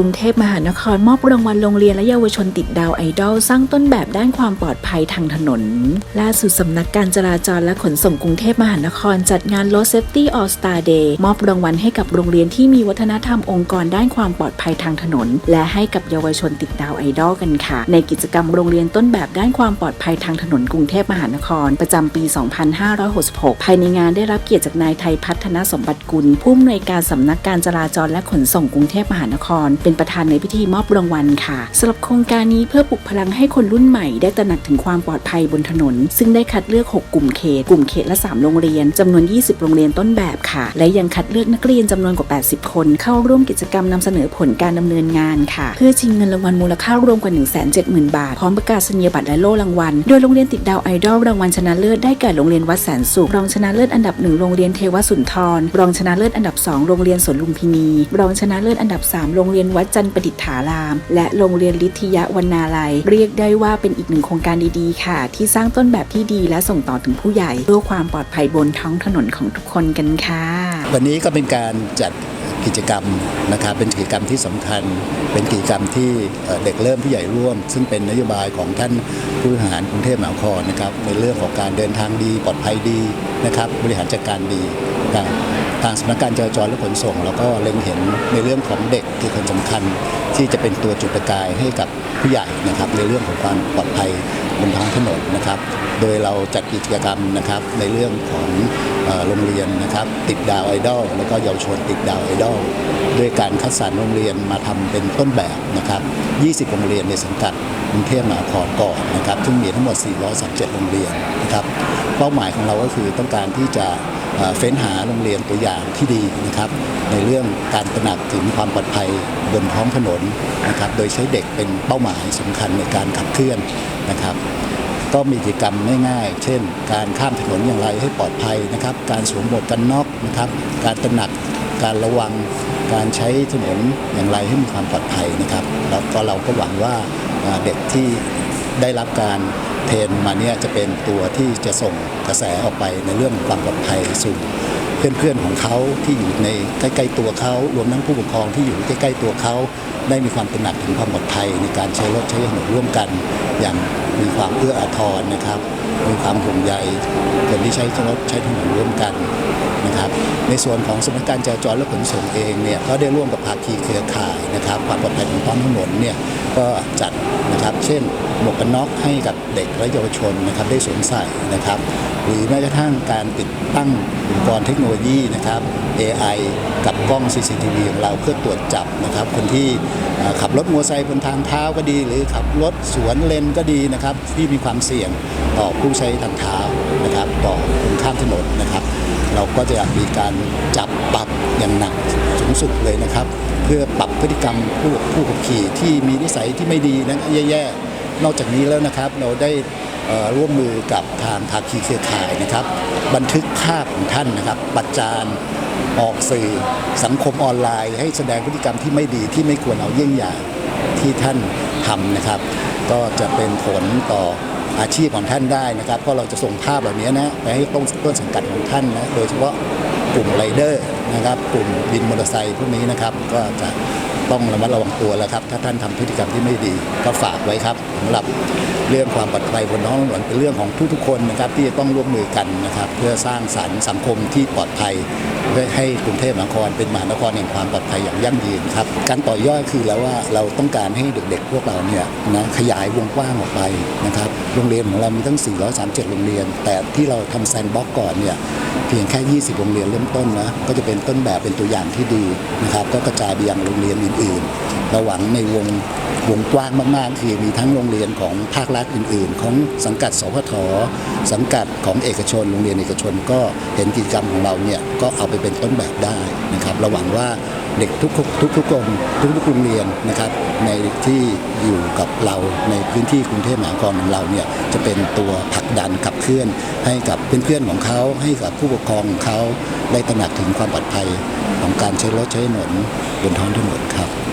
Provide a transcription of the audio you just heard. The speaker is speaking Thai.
รุงเทพมหานครมอบรางวัลโรงเรียนและเยาวชนติดดาวไอดอลสร้างต้นแบบด้านความปลอดภัยทางถนน ล่าสุดสำนักการจราจรและขนส่งกรุงเทพมหานครจัดงาน Road Safety All Star Day มอบรางวัลให้กับโรงเรียนที่มีวัฒนธรรมองค์กรด้านความปลอดภัยทางถนน และให้กับเยาวชนติดดาวไอดอลกันค่ะ ในกิจกรรมโรงเรียนต้นแบบด้านความปลอดภัยทางถนนกรุงเทพมหานคร ประจำปี 2566 ภายในงานได้รับเกียรติจากนายไทยพัฒนสมบัติกุลผู้อำนวยการสำนักการจราจรและขนส่งกรุงเทพมหานครเป็นประธานในพิธีมอบรางวัลค่ะสำหรับโครงการนี้เพื่อปลุกพลังให้คนรุ่นใหม่ได้ตระหนักถึงความปลอดภัยบนถนน ซึ่งได้คัดเลือก 6 กลุ่มเขต กลุ่มเขตละ 3 โรงเรียนจำนวน 20 โรงเรียนต้นแบบค่ะ และยังคัดเลือกนักเรียนจำนวนกว่า 80 คน เข้าร่วมกิจกรรมนำเสนอผลการดำเนินงานค่ะ เพื่อชิงเงินรางวัลมูลค่ารวมกว่า 170,000 บาท พร้อมประกาศนียบัตรและโล่รางวัล โดยโรงเรียนติดดาวไอดอลรางวัลชนะเลิศได้แก่โรงเรียนวัดแสนสุขรองชนะเลิศอันดับหนึ่งโรงเรียนเทวสุนทรรองชนะเลิศอันดับสองโรงเรียนสวนลุมพินี รองชนะเลิศอันดับสามโรงเรียนวัดจันทร์ประดิษฐาราม และโรงเรียนลิทยาวรรณาลัย เรียกได้ว่าเป็นอีกหนึ่งโครงการดีๆ ค่ะ ที่สร้างต้นแบบที่ดีและส่งต่อถึงผู้ใหญ่ เพื่อความปลอดภัยบนท้องถนนของทุกคนกันค่ะ วันนี้ก็เป็นการจัด กิจกรรมนะครับเป็นกิจกรรมที่สำคัญ เป็นกิจกรรมที่เด็กเริ่มผู้ใหญ่ร่วม ซึ่งเป็นนโยบายของท่านผู้บริหารกรุงเทพมหานครนะครับในเรื่องของการเดินทางดีปลอดภัยดีนะครับบริหารจัดการดีนะทางสำนักการจราจรและขนส่งเราก็เล็งเห็นในเรื่องของเด็กคือคนสำคัญ ที่จะเป็นตัวจุดประกายให้กับผู้ใหญ่นะครับในเรื่องของความปลอดภัยบนท้องถนนนะครับ โดยเราจัดกิจกรรมนะครับในเรื่องของ โรงเรียนนะครับ ติดดาวไอดอลแล้วก็เยาวชนติดดาวไอดอลด้วยการคัดสรรโรงเรียนมาทำเป็นต้นแบบนะครับ 20 โรงเรียนในสังกัดกรุงเทพมหานครก่อนนะครับซึ่งมีทั้งหมด 437 โรงเรียนนะครับ เป้าหมายของเราก็คือต้องการที่จะเอ่อเฟ้นหาโรงเรียนตัวอย่างที่ดีนะครับ ในเรื่องการตระหนักถึงความปลอดภัยบนท้องถนนนะครับ โดยใช้เด็กเป็นเป้าหมายสำคัญในการขับเคลื่อนนะครับ ก็มีกิจกรรมง่ายๆ เช่น การข้ามถนนอย่างไรให้ปลอดภัยนะครับ การสวมหมวกกันน็อกนะครับ การตระหนัก การระวัง การใช้ถนนอย่างไรให้มีความปลอดภัยนะครับ แล้วก็เราก็หวังว่าเด็กที่ได้รับการเทรนมาเนี่ยจะเป็นตัวที่จะส่งกระแสออกไปในเรื่องของความปลอดภัยสู่ เพื่อนๆของเขาที่อยู่ในใกล้ๆตัวเขารวมทั้งผู้ปกครองที่อยู่ใกล้ๆตัวเขาได้มีความตระหนักถึงความปลอดภัยในการใช้รถใช้ถนนร่วมกัน อย่างมีความเอื้ออาทรนะครับมีความห่วงใยคนที่ใช้รถใช้ถนนร่วมกัน ในส่วนของสำนักการจราจรและขนส่งเองเนี่ยก็ได้ร่วมกับภาคีเครือข่ายนะครับความปลอดภัยของท้องถนนเนี่ยก็จัดนะครับเช่นหมวกกันน็อกให้กับเด็กและเยาวชนนะครับได้สวมใส่นะครับหรือแม้กระทั่งการติดตั้งอุปกรณ์เทคโนโลยีนะครับ AI กับกล้อง CCTV ของเราเพื่อตรวจจับนะครับคนที่ขับรถมอเตอร์ไซค์บนทางเท้าก็ดี หรือขับรถสวนเลนก็ดีนะครับที่มีความเสี่ยงต่อผู้ใช้ทางเท้านะครับต่อคนข้ามถนนนะครับ เราก็จะมีการจับปรับอย่างหนักสูงสุดเลยนะครับ เพื่อปรับพฤติกรรมผู้ผู้ขับขี่ที่มีนิสัยที่ไม่ดีนะแย่ๆนอกจากนี้แล้วนะครับ เราได้ร่วมมือกับทางภาคีเครือข่ายนะครับ บันทึกภาพของท่านนะครับ ประจานออกสื่อสังคมออนไลน์ ให้แสดงพฤติกรรมที่ไม่ดีที่ไม่ควรเอาเยี่ยงอย่างที่ท่านทำนะครับ ก็จะเป็นผลต่อ อาชีพของท่านได้นะครับเพราะเราจะส่งภาพเหล่านี้นะไปให้ต้นต้นสังกัดของท่านนะโดยเฉพาะกลุ่มไรเดอร์นะครับกลุ่มบินมอเตอร์ไซค์พวกนี้นะครับก็จะ ต้องระมัดระวังตัวแล้วครับ ถ้าท่านทำพฤติกรรมที่ไม่ดีก็ฝากไว้ครับสำหรับเรื่องความปลอดภัยบนท้องถนนเป็นเรื่องของทุกๆคนนะครับ ที่จะต้องร่วมมือกันนะครับ เพื่อสร้างสรรค์สังคมที่ปลอดภัยเพื่อให้กรุงเทพมหานครเป็นมหานครแห่งความปลอดภัยอย่างยั่งยืนครับ การต่อยอดคือแล้วว่าเราต้องการให้เด็กๆ พวกเราเนี่ยนะขยายวงกว้างออกไปนะครับ โรงเรียนของเรามีตั้ง 437 โรงเรียน แต่ที่เราทำแซนบ็อกก่อนเนี่ยเพียงแค่ 20 โรงเรียนเริ่มต้นนะก็จะเป็นต้นแบบเป็นตัวอย่างที่ดีนะครับ ก็กระจายไปยังโรงเรียนอื่นๆ เราหวังในวงวงกว้างมากๆ คือมีทั้งโรงเรียนของภาครัฐอื่น ๆ ของสังกัดสพทสังกัดของเอกชน โรงเรียนเอกชนก็เห็นกิจกรรมของเราเนี่ยก็เอาไปเป็นต้นแบบได้นะครับเราหวังว่าเด็กทุกทุกทุกคนทุกๆโรงเรียนนะครับในที่อยู่กับเราในพื้นที่กรุงเทพมหานครของเราเนี่ยจะเป็นตัวผลักดันขับเคลื่อน ให้กับเพื่อนๆของเขา ให้กับผู้ปกครองของเขาได้ตระหนักถึงความปลอดภัยของการใช้รถใช้ถนนบนท้องถนนครับ